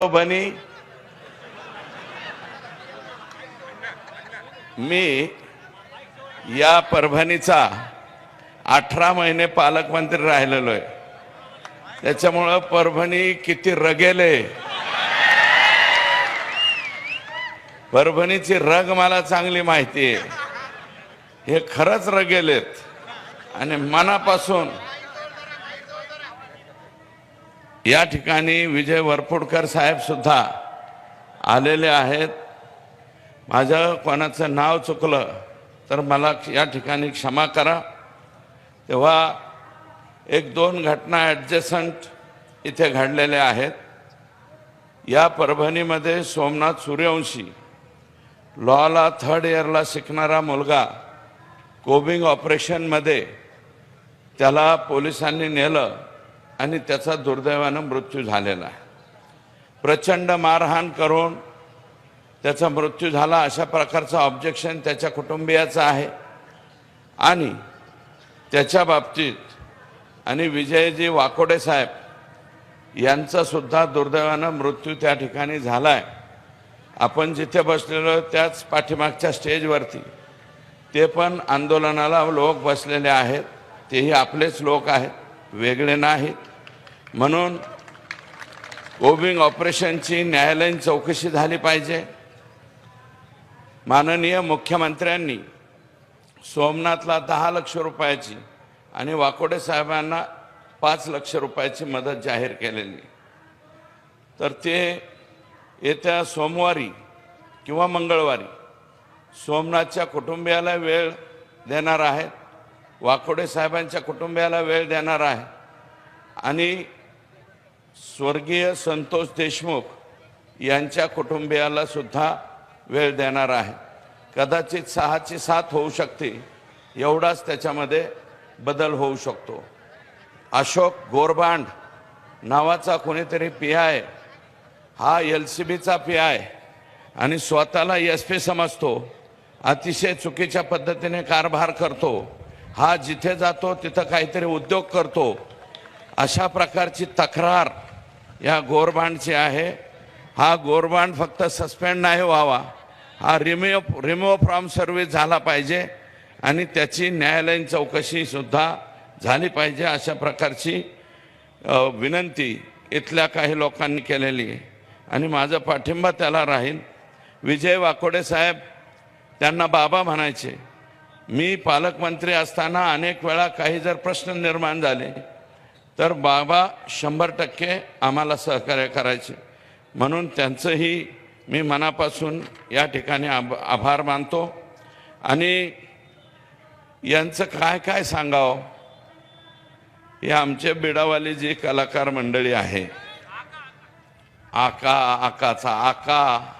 बनी। मी या परभणीचा अठरा महिने पालकमंत्री राहिलेलो आहे. त्याच्यामुळं परभणी किती रगेले परभणीची रग मला चांगली माहिती आहे. हे खरंच रगेलेत आणि मनापासून या ठिकाणी विजय वरपुडकर साहेबसुद्धा आलेले आहेत. माझं कोणाचं नाव चुकलं तर मला या ठिकाणी क्षमा करा. तेव्हा एक दोन घटना ॲडजस्टंट इथे घडलेल्या आहेत. या परभणीमध्ये सोमनाथ सूर्यवंशी लॉला थर्ड इयरला शिकणारा मुलगा कोबिंग ऑपरेशनमध्ये त्याला पोलिसांनी नेलं. आणि त्याचा दुर्दैवानं मृत्यू झालेला आहे. प्रचंड मारहाण करून त्याचा मृत्यू झाला अशा प्रकारचं ऑब्जेक्शन त्याच्या कुटुंबियाचं आहे. आणि त्याच्या बाबतीत आणि विजयजी वाकोडे साहेब यांचासुद्धा दुर्दैवानं मृत्यू त्या ठिकाणी झाला आहे आपण जिथे बसलेलो त्याच पाठीमागच्या स्टेजवरती ते पण आंदोलनाला लोक बसलेले आहेत. तेही आपलेच लोक आहेत. वेगळे नाहीत. म्हणून ओबिंग ऑपरेशनची न्यायालयीन चौकशी झाली पाहिजे. माननीय मुख्यमंत्र्यांनी सोमनाथला दहा लक्ष रुपयाची आणि वाकोडे साहेबांना पाच लक्ष रुपयाची मदत जाहीर केलेली. तर ते येत्या सोमवारी किंवा मंगळवारी सोमनाथच्या कुटुंबियाला वेळ देणार आहेत वाकोडे साहेबांच्या कुटुंबियाला वेळ देणार आहे आणि स्वर्गीय संतोष देशमुख यांच्या कुटुंबियाला सुद्धा वेळ देणार आहे. कदाचित सहाची सात होऊ शकते. एवढाच त्याच्यामध्ये बदल होऊ शकतो. अशोक गोरबांड नावाचा कोणीतरी पी आय. हा एल सी बीचा पी आय. आणि स्वतःला एस पी समजतो. अतिशय चुकीच्या पद्धतीने कारभार करतो. हा जिथे जातो तिथं काहीतरी उद्योग करतो. अशा प्रकारची तक्रार या गोरबांडची आहे. हा गोरबांड फक्त सस्पेंड नाही व्हावा. हा रिमूव्ह रिमूव्ह फ्रॉम सर्व्हिस झाला पाहिजे आणि त्याची न्यायालयीन चौकशीसुद्धा झाली पाहिजे अशा प्रकारची विनंती इथल्या काही लोकांनी केलेली आहे. आणि माझा पाठिंबा त्याला राहील. विजय वाकोडे साहेब त्यांना बाबा म्हणायचे मी पालकमंत्री असताना अनेक वेळा काही जर प्रश्न निर्माण झाले तर बाबा शंभर टक्के आम्हाला सहकार्य करायचे. म्हणून त्यांचंही मी मनापासून या ठिकाणी आभ आभार मानतो. आणि यांचं काय काय सांगावं? हे आमचे बिडावाली जी कलाकार मंडळी आहे. आका आकाचा आका.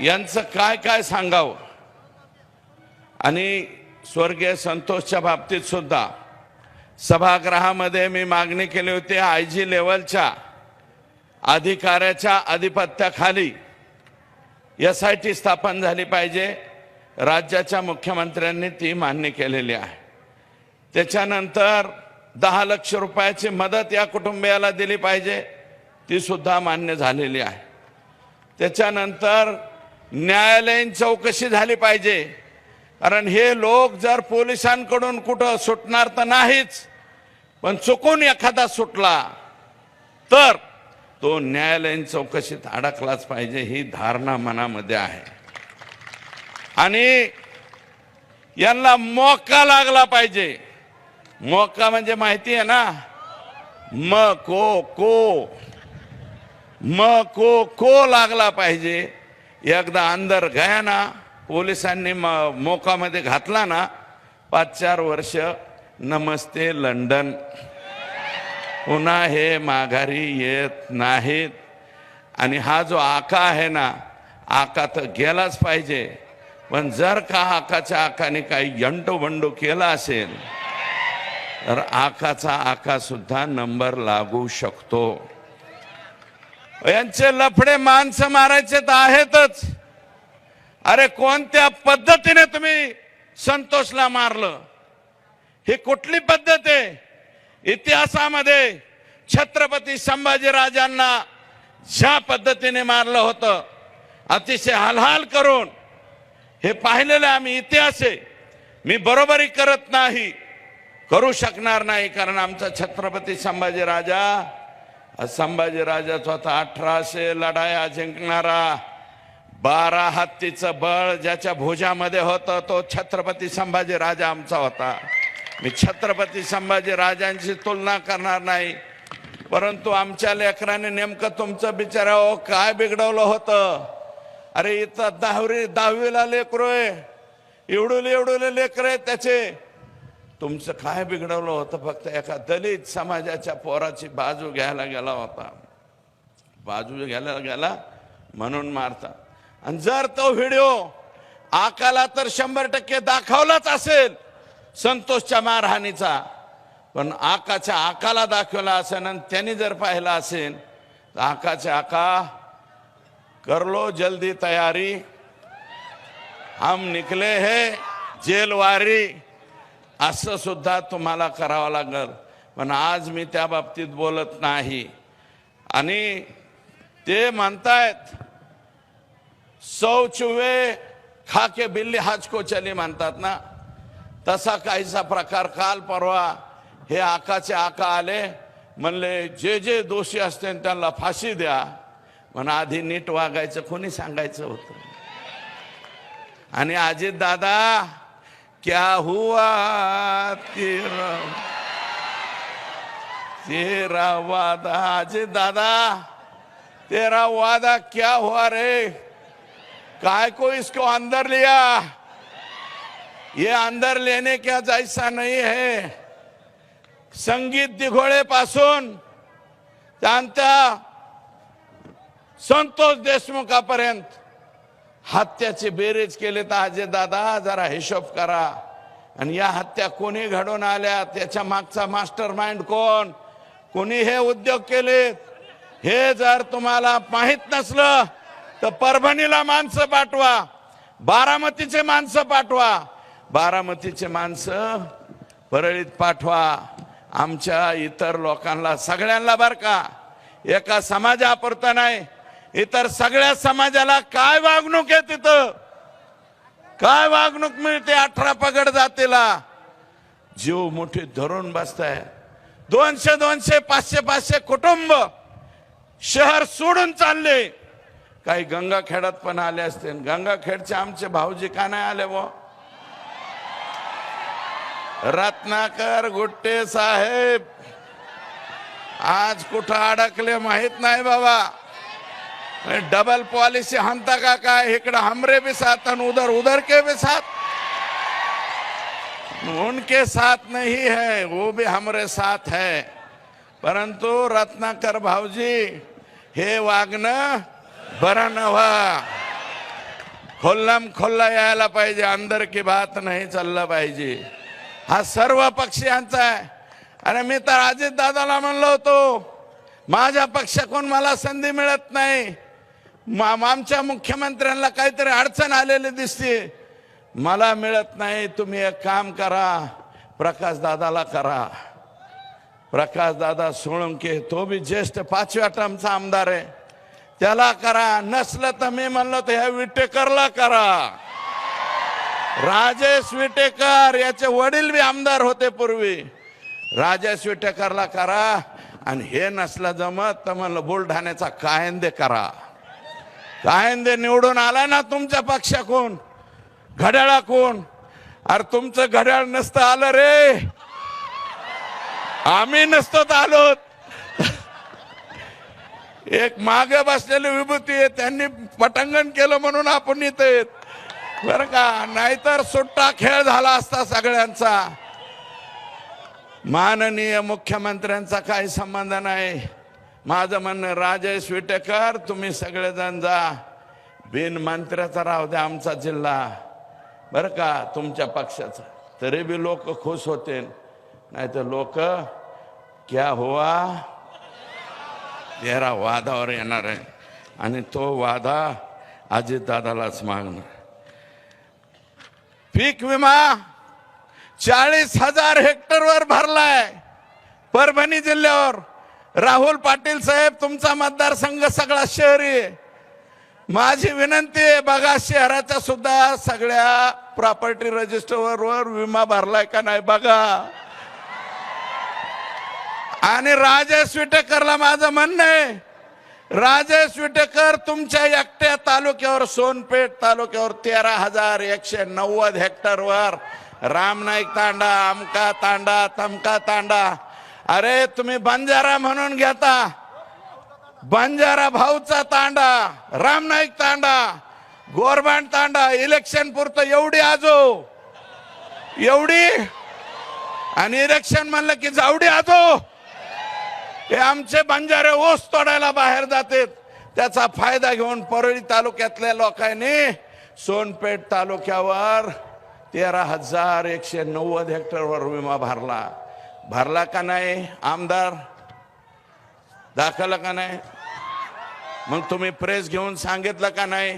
यांचं काय काय सांगावं? आणि स्वर्गीय संतोषच्या बाबतीत सुद्धा सभागृहामध्ये मी मागणी केली होती आय जी लेवलच्या अधिकाऱ्याच्या अधिपत्याखाली एस आय टी स्थापन झाली पाहिजे. राज्याच्या मुख्यमंत्र्यांनी ती मान्य केलेली आहे. त्याच्यानंतर दहा लक्ष रुपयाची मदत या कुटुंबियाला दिली पाहिजे ती सुद्धा मान्य झालेली आहे. त्याच्यानंतर न्यायालयीन चौकशी झाली पाहिजे. कारण हे लोक जर पोलिसांकडून कुठं सुटणार तर नाहीच पण चुकून एखादा सुटला तर तो न्यायालयीन चौकशीत अडकलाच पाहिजे ही धारणा मनामध्ये आहे. आणि यांना मोका लागला पाहिजे. मोका म्हणजे माहिती आहे ना? म को को. म को को लागला पाहिजे. एकदा अंदर गया ना. पोलिसांनी म मोकामध्ये घातला ना पाच चार वर्ष नमस्ते लंडन. पुन्हा हे माघारी येत नाहीत. आणि हा जो आका आहे ना आका तर गेलाच पाहिजे. पण जर का आकाच्या आकाने काही यंटो बंडो केला असेल तर आकाचा आका सुद्धा नंबर लागू शकतो. यांचे लफडे माणसं मारायचे तर आहेतच. अरे कोणत्या पद्धतीने तुम्ही संतोषला मारलं? ही कुठली पद्धत आहे? इतिहासामध्ये छत्रपती संभाजीराजांना ज्या पद्धतीने मारलं होतं अतिशय हालहाल करून हे पाहिलेलं आम्ही इतिहास आहे. मी बरोबरी करत नाही करू शकणार नाही कारण आमचा छत्रपती संभाजीराजा संभाजीराजा संभाजी अठराशे लढाया जिंकणारा बारा हत्तीचं बळ ज्याच्या भुजामध्ये होतं तो छत्रपती संभाजी राजा आमचा होता. मी छत्रपती संभाजी राजांची तुलना करणार नाही. परंतु आमच्या लेकराने नेमकं तुमचं बिचारा हो काय बिघडवलं होतं? अरे इथं दहावी दहावीला लेकरू आहे. एवढुले एवढुले लेकर आहे त्याचे. तुमचं काय बिघडवलं होतं? फक्त एका दलित समाजाच्या पोराची बाजू घ्यायला गेला होता. बाजू घ्यायला गेला म्हणून मारता आणि जर तो व्हिडिओ आकाला तर शंभर टक्के दाखवलाच असेल संतोषच्या मारहाणीचा पण आकाच्या आकाला दाखवला असेल आणि त्यांनी जर पाहिला असेल तर आकाचे आका करलो जल्दी तयारी. हम निकले हे जेलवारी असं सुद्धा तुम्हाला करावं लागल. पण आज मी त्या बाबतीत बोलत नाही. आणि ते म्हणतायत सौ चुवे खाके बिल्ली हाचको चली म्हणतात ना? तसा काहीसा प्रकार काल परवा हे आकाचे आका आले म्हणले जे जे दोषी असते त्यांना फाशी द्या. म्हण आधी नीट वागायचं कोणी सांगायचं होतं? आणि अजित दादा क्या हुआ तेरा तेरा वादा? अजित दादा तेरा वादा क्या हुआ रे? काय को इसको अंदर लिया? ये अंदर लेने क्या जैसा नहीं है? संगीत दिघोळे पासून त्यांच्या संतोष देशमुखापर्यंत. हत्याचे बेरेज केले तर अजय दादा जरा हिशोब करा. आणि या हत्या कोणी घडून आल्या त्याच्या मागचा मास्टर माइंड कोण? कोणी हे उद्योग केलेत? हे जर तुम्हाला माहीत नसलं तर परभणीला माणसं पाठवा. बारामतीचे माणसं पाठवा. बारामतीचे माणसं परळीत पाठवा. आमच्या इतर लोकांना सगळ्यांना बर का. एका समाजापुरता नाही इतर सगळ्या समाजाला काय वागणूक आहे तिथं? काय वागणूक मिळते अठरा पगड जातीला? जीव मोठी धरून बसताय. दोनशे दोनशे पाचशे पाचशे कुटुंब शहर सोडून चालले. काही गंगाखेडात पण आले असते. गंगाखेडचे आमचे भाऊजी का नाही आले व रत्नाकर गुट्टे साहेब. आज कुठं अडकले माहीत नाही बाबा. डबल पॉलिसी हंता का काय? इकडं हमरे भी साथ आणि उधर उधर के भी साथ उनके साथ नहीं है वो भी हमरे साथ है. परंतु रत्नाकर भाऊजी हे वागणं बरं नव्हा खोल्लाम खोल्ला यायला पाहिजे अंदर की बात नाही चाललं पाहिजे. हा सर्व पक्षांचा आहे. अरे मी तर अजित दादाला म्हणलो होतो माझ्या पक्षाकडून मला संधी मिळत नाही. आमच्या मुख्यमंत्र्यांना काहीतरी अडचण आलेली दिसते. मला मिळत नाही तुम्ही एक काम करा प्रकाश दादाला करा. प्रकाश दादा सोळंके तो बी ज्येष्ठ पाचव्या टर्मचा आमदार आहे. त्याला करा. नसलं तर मी म्हणलो तर ह्या विटेकरला करा. राजेश विटेकर याचे वडील बी आमदार होते पूर्वी. राजेश विटेकरला करा. आणि हे नसलं जमत तर म्हणलं बुलढाण्याचा कायंदे करा. कायंदे निवडून आला ना तुमच्या घड्याळा कोण? अरे तुमचं घड्याळ नसतं आलं रे. आम्ही नसतो आलो एक मागे बसलेली विभूती आहे त्यांनी पटांगण केलं म्हणून आपण इथे येत बर का? नाहीतर सुट्टा खेळ झाला असता सगळ्यांचा. माननीय मुख्यमंत्र्यांचा काही संबंध नाही. माझं म्हणणं राजेश विटेकर तुम्ही सगळेजण जा. बिन मंत्र्याचा राहू द्या आमचा जिल्हा. बरं का? तुमच्या पक्षाचा. तरी बी लोक खुश होते नाही तर लोक क्या हुआ? येरा वादावर येणार आहे. आणि तो वादा अजितदादालाच मागणार. पीक विमा चाळीस हजार हेक्टरवर भरलाय. परभणी जिल्ह्यावर. राहुल पाटील साहेब तुमचा मतदारसंघ सगळा शहरी माझी विनंती आहे बघा शहराच्या सुद्धा सगळ्या प्रॉपर्टी रजिस्टरवर विमा भरलाय का नाही बघा. आणि राजेश विटेकरला माझं म्हणणं आहे राजेश विटेकर तुमच्या एकट्या तालुक्यावर सोनपेठ तालुक्यावर तेरा हजार एकशे नव्वद हेक्टरवर. रामनाईक तांडा आमका तांडा तमका तांडा. अरे तुम्ही बंजारा म्हणून घेता. बंजारा भाऊचा तांडा रामनाईक तांडा गोरबांड तांडा इलेक्शन पुरतं एवढी आजो. एवढी? आणि इलेक्शन म्हणलं की जावडी आजो. हे आमचे बंजारे ऊस तोडायला बाहेर जातात. त्याचा फायदा घेऊन परळी तालुक्यातल्या लोकांनी सोनपेठ तालुक्यावर तेरा हजार एकशे नव्वद हेक्टरवर विमा भरला. भरला का नाही आमदार? दाखवला का नाही? मग तुम्ही प्रेस घेऊन सांगितलं का नाही?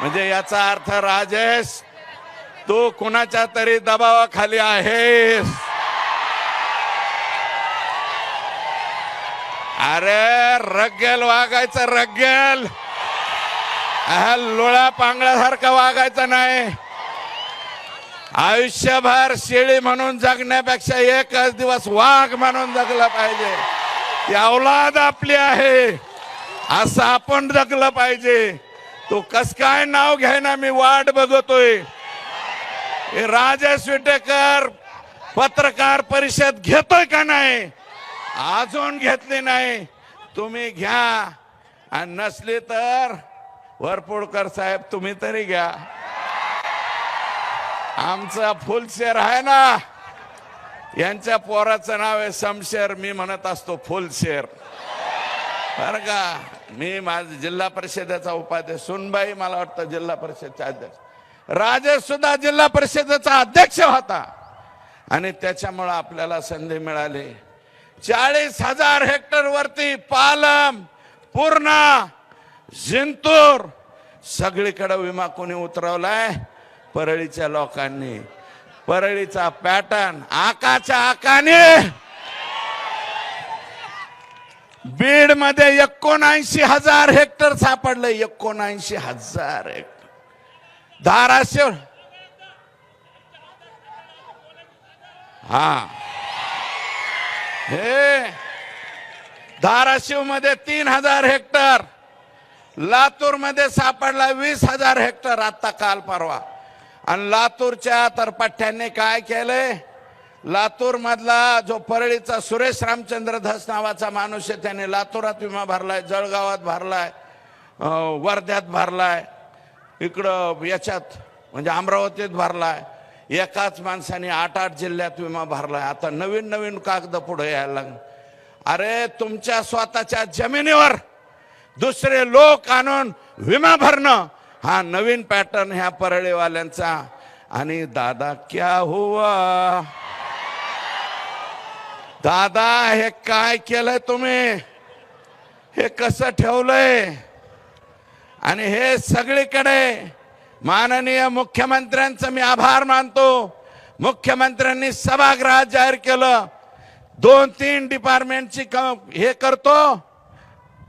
म्हणजे याचा अर्थ राजेश तू कुणाच्या तरी दबावाखाली आहेस? अरे रग्गेल वागायचं रग्गेल. हा लोळा पांगळ्यासारखं वागायचं नाही. आयुष्यभर शेळी म्हणून जगण्यापेक्षा एकच दिवस वाघ म्हणून जगलं पाहिजे. औलाद आपली आहे. असं आपण जगलं पाहिजे. तू कस काय नाव घ्यायना मी वाट बघतोय. राजेश विटेकर पत्रकार परिषद घेतोय का नाही? अजून घेतली नाही. तुम्ही घ्या. आणि नसली तर वरपुडकर साहेब तुम्ही तरी घ्या. आमचा फुलशेर आहे ना. यांच्या पोराचं नाव आहे समशेर मी म्हणत असतो फुलशेर. बरं का? मी माझ जिल्हा परिषदेचा उपाध्यक्ष. सुनबाई मला वाटतं जिल्हा परिषदचा अध्यक्ष. राजेश सुद्धा जिल्हा परिषदेचा अध्यक्ष होता. आणि त्याच्यामुळं आपल्याला संधी मिळाली. चाळीस हजार हेक्टर वरती पालम पूर्णा जिंतूर सगळीकडे विमा कोणी उतरवलाय? परळीच्या लोकांनी. परळीचा पॅटर्न आकाच्या आकाने. बीडमध्ये एकोणऐंशी हजार हेक्टर सापडलं एकोणऐंशी हजार हेक्टर. धाराशिव हा. हे धाराशिवमध्ये तीन हजार हेक्टर लातूरमध्ये सापडला वीस हजार हेक्टर आता काल परवा. आणि लातूरच्या तर पठ्ठ्यांनी काय केलंय? लातूर मधला जो परळीचा सुरेश रामचंद्र धस नावाचा माणूस आहे त्याने लातूरात विमा भरलाय जळगावात भरलाय वर्ध्यात भरलाय इकडं याच्यात म्हणजे अमरावतीत भरलाय. एकाच माणसाने आठ आठ जिल्ह्यात विमा भरलाय. आता नवीन नवीन कागद पुढे यायला लागले. अरे तुमच्या स्वतःच्या जमिनीवर दुसरे लोक आणून विमा भरणं हा नवीन पॅटर्न ह्या परळीवाल्यांचा. आणि दादा क्या हुआ? दादा हे काय केलंय तुम्ही? हे कसं ठेवलंय? आणि हे सगळीकडे माननीय मुख्यमंत्र्यांचं मी आभार मानतो. मुख्यमंत्र्यांनी सभागृहात जाहीर केलं. दोन तीन डिपार्टमेंटची हे करतो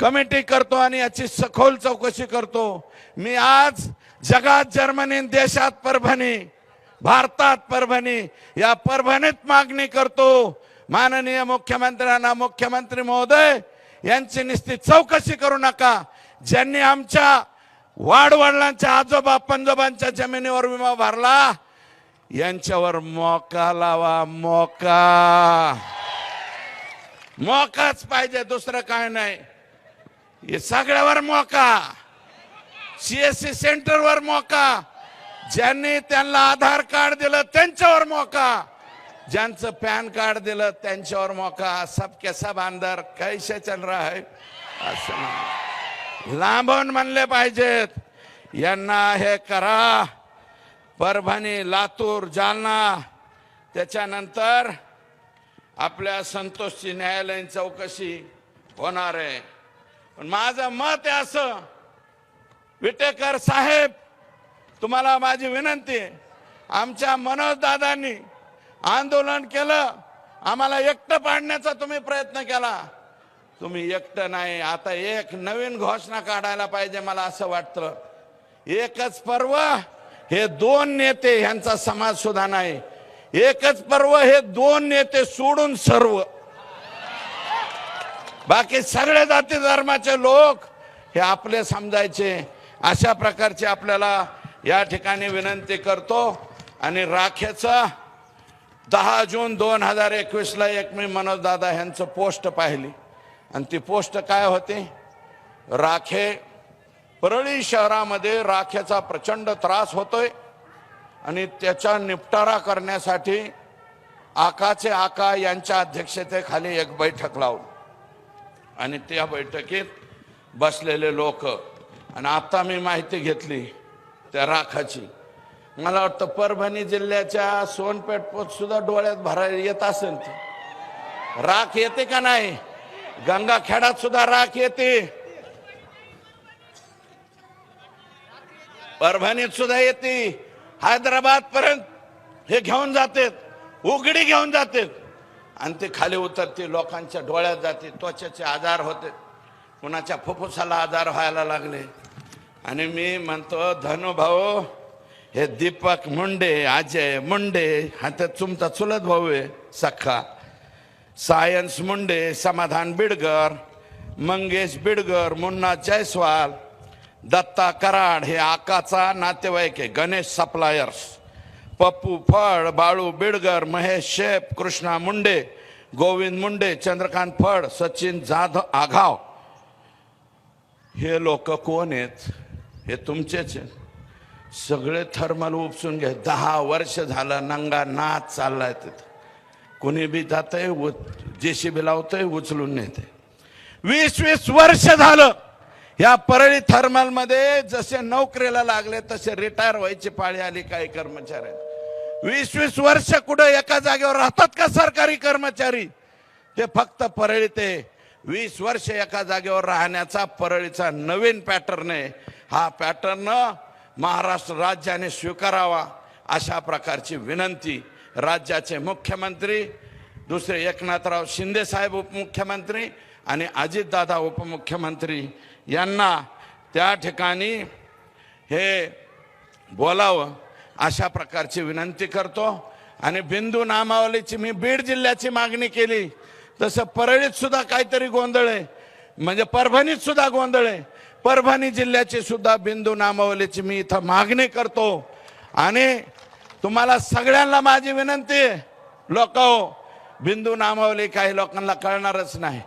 कमिटी करतो आणि याची सखोल चौकशी करतो. मी आज जगात जर्मनी देशात परभणी भारतात परभणी या परभणीत मागणी करतो. माननीय मुख्यमंत्र्यांना मुख्यमंत्री महोदय यांची निश्चित चौकशी करू नका. ज्यांनी आमच्या वाडवडिलांच्या आजोबा पंजोबांच्या जमिनीवर विमा भरला. यांच्यावर मोका लावा मोका. मोकाच पाहिजे दुसरं काय नाही. हे सगळ्यावर मोका. सीएससी सेंटरवर मोका. ज्यांनी त्यांना आधार कार्ड दिलं त्यांच्यावर मोका. ज्यांचं पॅन कार्ड दिलं त्यांच्यावर मोका. सबके सब अंदर कैसे चल रहा है? असं नाही. लांबून म्हणले पाहिजेत. यांना हे करा. परभणी लातूर जालना. त्याच्यानंतर आपल्या संतोषची न्यायालयीन चौकशी होणार आहे. पण माझं मत आहे असं विटेकर साहेब तुम्हाला माझी विनंती आहे. आमच्या मनोज दादांनी आंदोलन केलं. आम्हाला एकटं पाडण्याचा तुम्ही प्रयत्न केला. तुम्ही एकटं नाही. आता एक नवीन घोषणा काढायला पाहिजे मला असं वाटतं. एकच पर्व हे दोन नेते ह्यांचा समाज सुद्धा नाही. एकच पर्व हे दोन नेते सोडून सर्व. बाकी सगळे जाती धर्माचे लोक हे आपले समजायचे. अशा प्रकारची आपल्याला या ठिकाणी विनंती करतो. आणि राखेचं दहा जून दोन हजार एकवीसला एक मी मनोजदादा ह्यांचं यांचं पोस्ट पाहिली. आणि ती पोस्ट काय होती? राखे परळी शहरामध्ये राखेचा प्रचंड त्रास होतोय आणि त्याचा निपटारा करण्यासाठी आकाचे आका यांच्या अध्यक्षतेखाली एक बैठक लावली आणि त्या बैठकीत बसलेले लोक आणि आता मी माहिती घेतली त्या राखाची. मला वाटतं परभणी जिल्ह्याच्या सोनपेठ सुद्धा डोळ्यात भरायला येत असेल ती. राख येते का नाही? गंगाखेडात सुद्धा राख येते. परभणीत सुद्धा येते. हैदराबाद पर्यंत हे घेऊन जाते उघडी घेऊन जाते आणि ते खाली उतरते लोकांच्या डोळ्यात जाते त्वचेचे आजार होते. कुणाच्या फुफ्फुसाला आजार व्हायला लागले. आणि मी म्हणतो धनुभाऊ हे दीपक मुंडे अजय मुंडे हा तर तुमचा चुलत भाऊ आहे सख्खा. सायन्स मुंडे समाधान बिडगर मंगेश बिडगर मुन्ना जयस्वाल दत्ता कराड हे आकाचा नातेवाईक आहे गणेश सप्लायर्स पप्पू फळ बाळू बिडगर महेश शेप कृष्णा मुंडे गोविंद मुंडे चंद्रकांत फळ सचिन जाधव आघाव हे लोक कोण आहेत? हे तुमचेच आहेत. सगळे थर्मल उपसून घे दहा वर्ष झालं नंगा नाच चाललाय तिथं. कोणी बी जातंय जे सी बी लावतंय उचलून नेते वीस वीस वर्ष झालं या परळी थर्मलमध्ये जसे नोकरीला लागले तसे रिटायर व्हायची पाळी आली काही कर्मचारी वीस वीस वर्ष कुठं एका जागेवर राहतात का सरकारी कर्मचारी? ते फक्त परळी ते वीस वर्ष एका जागेवर राहण्याचा परळीचा नवीन पॅटर्न आहे. हा पॅटर्न महाराष्ट्र राज्याने स्वीकारावा अशा प्रकारची विनंती राज्याचे मुख्यमंत्री दुसरे एकनाथराव शिंदे साहेब उपमुख्यमंत्री आणि अजितदादा उपमुख्यमंत्री यांना त्या ठिकाणी हे बोलावं अशा प्रकारची विनंती करतो. आणि बिंदू नामावलीची मी बीड जिल्ह्याची मागणी केली. तसं परळीत सुद्धा काहीतरी गोंधळ आहे. म्हणजे परभणीत सुद्धा गोंधळ आहे. परभणी जिल्ह्याची सुद्धा बिंदू नामावलीची मी इथं मागणी करतो. आणि तुम्हाला सगळ्यांना माझी विनंती आहे. लोक हो, बिंदू नामावली काही लोकांना कळणारच नाही.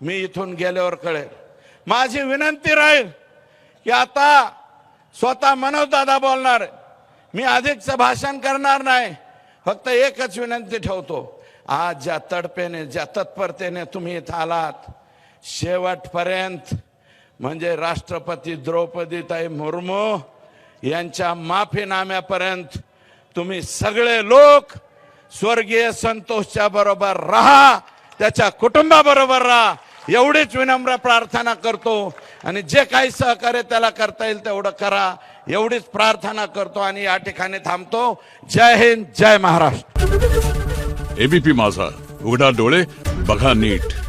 मी इथून गेल्यावर कळेल. माझी विनंती राहील की आता स्वतः मनोजदादा बोलणार मी अधिकचं भाषण करणार नाही. फक्त एकच विनंती ठेवतो. आज ज्या तडपेने ज्या तत्परतेने तुम्ही इथं आलात शेवटपर्यंत म्हणजे राष्ट्रपती द्रौपदीताई मुर्मू यांच्या माफीनाम्यापर्यंत तुम्ही सगळे लोक स्वर्गीय संतोषच्या बरोबर राहा त्याच्या कुटुंबाबरोबर राहा. एवढीच विनम्र प्रार्थना करतो आणि जे काही सहकार्य त्याला करता येईल तेवढं करा. एवढीच प्रार्थना करतो आणि या ठिकाणी थांबतो. जय हिंद जय महाराष्ट्र. एबीपी माझा. उघडा डोळे बघा नीट.